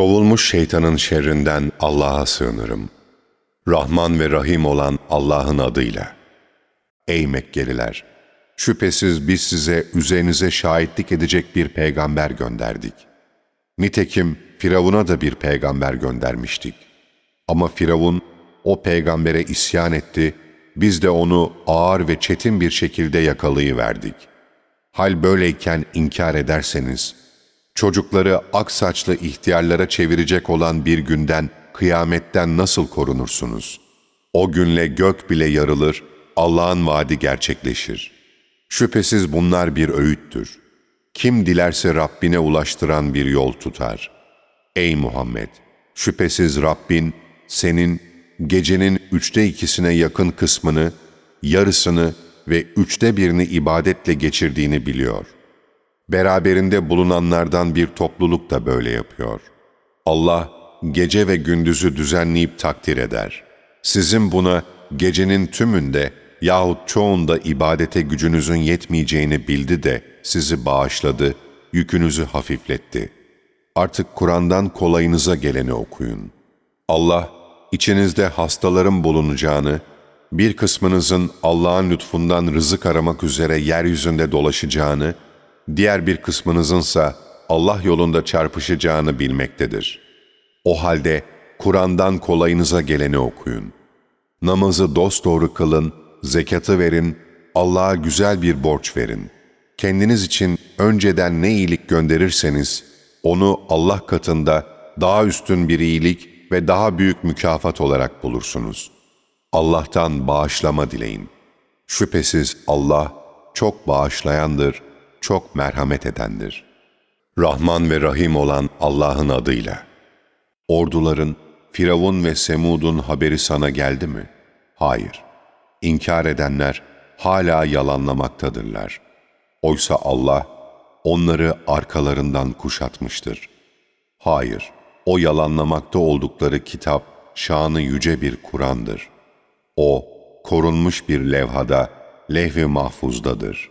Kovulmuş şeytanın şerrinden Allah'a sığınırım. Rahman ve Rahim olan Allah'ın adıyla. Ey Mekkeliler! Şüphesiz biz size üzerinize şahitlik edecek bir peygamber gönderdik. Nitekim Firavun'a da bir peygamber göndermiştik. Ama Firavun o peygambere isyan etti, biz de onu ağır ve çetin bir şekilde yakalayıverdik. Hal böyleyken inkar ederseniz, çocukları ak saçlı ihtiyarlara çevirecek olan bir günden, kıyametten nasıl korunursunuz? O günle gök bile yarılır, Allah'ın vaadi gerçekleşir. Şüphesiz bunlar bir öğüttür. Kim dilerse Rabbine ulaştıran bir yol tutar. Ey Muhammed! Şüphesiz Rabbin senin gecenin üçte ikisine yakın kısmını, yarısını ve üçte birini ibadetle geçirdiğini biliyor. Beraberinde bulunanlardan bir topluluk da böyle yapıyor. Allah gece ve gündüzü düzenleyip takdir eder. Sizin buna gecenin tümünde yahut çoğunda ibadete gücünüzün yetmeyeceğini bildi de sizi bağışladı, yükünüzü hafifletti. Artık Kur'an'dan kolayınıza geleni okuyun. Allah, içinizde hastaların bulunacağını, bir kısmınızın Allah'ın lütfundan rızık aramak üzere yeryüzünde dolaşacağını, diğer bir kısmınızınsa Allah yolunda çarpışacağını bilmektedir. O halde Kur'an'dan kolayınıza geleni okuyun. Namazı dosdoğru kılın, zekatı verin, Allah'a güzel bir borç verin. Kendiniz için önceden ne iyilik gönderirseniz, onu Allah katında daha üstün bir iyilik ve daha büyük mükafat olarak bulursunuz. Allah'tan bağışlama dileyin. Şüphesiz Allah çok bağışlayandır, çok merhamet edendir. Rahman ve Rahim olan Allah'ın adıyla. Orduların, Firavun ve Semud'un haberi sana geldi mi? Hayır. İnkar edenler hala yalanlamaktadırlar. Oysa Allah onları arkalarından kuşatmıştır. Hayır, o yalanlamakta oldukları kitap şanı yüce bir Kur'an'dır. O, korunmuş bir levhada, lehv-i mahfuzdadır.